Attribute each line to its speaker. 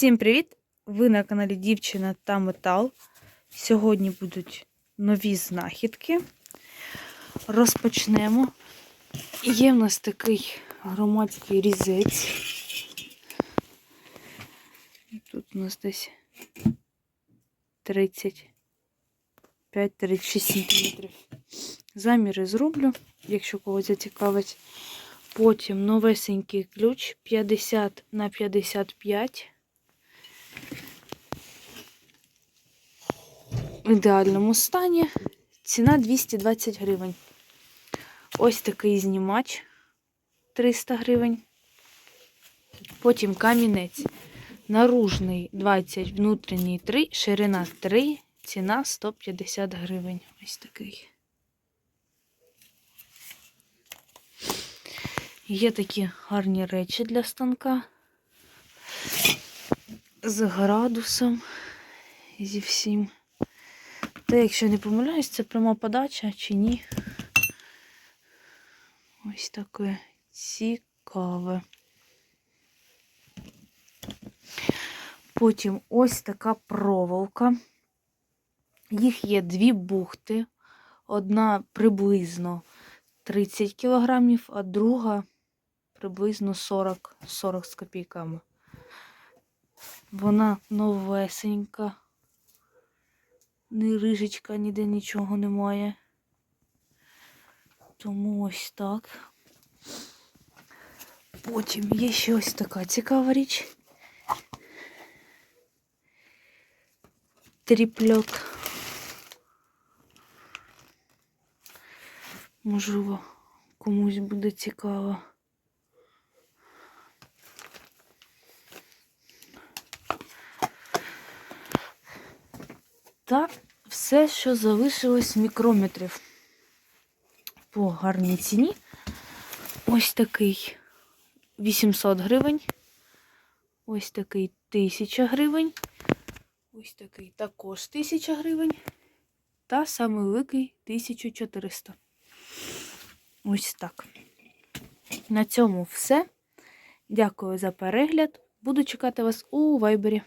Speaker 1: Всім привіт! Ви на каналі Дівчина та Метал. Сьогодні будуть нові знахідки. Розпочнемо. Є в нас такий громадський різець. Тут у нас десь 35-36 см. Заміри зроблю, якщо когось зацікавить. Потім новесенький ключ 50 на 55. В ідеальному стані. Ціна 220 гривень. Ось такий знімач 300 гривень. Потім камінець. Наружний 20, внутрішній 3, ширина 3, ціна 150 гривень. Ось такий. Є такі гарні речі для станка з градусом, зі всім. Та, якщо не помиляюсь, це пряма подача чи ні. Ось таке цікаве. Потім ось така проволока. Їх є дві бухти. Одна приблизно 30 кілограмів, а друга приблизно 40, 40 з копійками. Вона новесенька. Ні рижечка, ніде нічого немає. Тому ось так. Потім є ще ось така цікава річ. Тріпльот. Можливо, комусь буде цікаво. Та все, що залишилось мікрометрів по гарній ціні. Ось такий 800 гривень. Ось такий 1000 гривень. Ось такий також 1000 гривень. Та самий великий 1400. Ось так. На цьому все. Дякую за перегляд. Буду чекати вас у вайбері.